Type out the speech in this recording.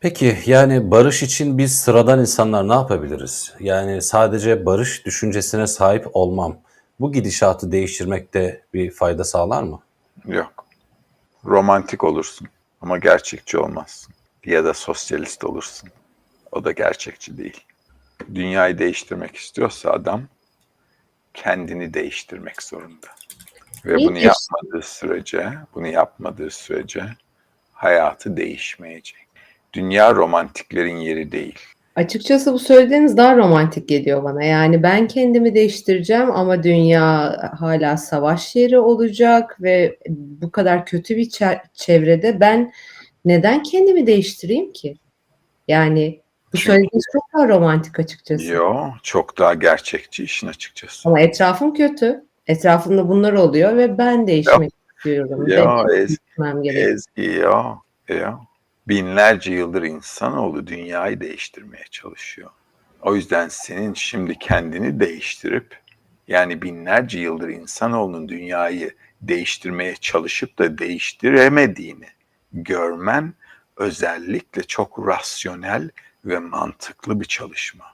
Peki yani barış için biz sıradan insanlar ne yapabiliriz? Yani sadece barış düşüncesine sahip olmam bu gidişatı değiştirmekte bir fayda sağlar mı? Yok. Romantik olursun ama gerçekçi olmazsın. Ya da sosyalist olursun. O da gerçekçi değil. Dünyayı değiştirmek istiyorsa adam kendini değiştirmek zorunda. Ve İyi bunu yapmadığı sürece, bunu yapmadığı sürece hayatı değişmeyecek. Dünya romantiklerin yeri değil. Açıkçası bu söylediğiniz daha romantik geliyor bana. Yani ben kendimi değiştireceğim ama dünya hala savaş yeri olacak ve bu kadar kötü bir çe- çevrede ben neden kendimi değiştireyim ki? Yani bu Çünkü- söylediğiniz çok daha romantik açıkçası. Yo, çok daha gerçekçi işin açıkçası. Ama etrafım kötü. Etrafımda bunlar oluyor ve ben değişmek istiyorum. Ya, Ben Ez- değişmem gerekiyor. Ezgi ya, ya. Binlerce yıldır insanoğlu dünyayı değiştirmeye çalışıyor. O yüzden senin şimdi kendini değiştirip yani binlerce yıldır insanoğlunun dünyayı değiştirmeye çalışıp da değiştiremediğini görmen özellikle çok rasyonel ve mantıklı bir çalışma.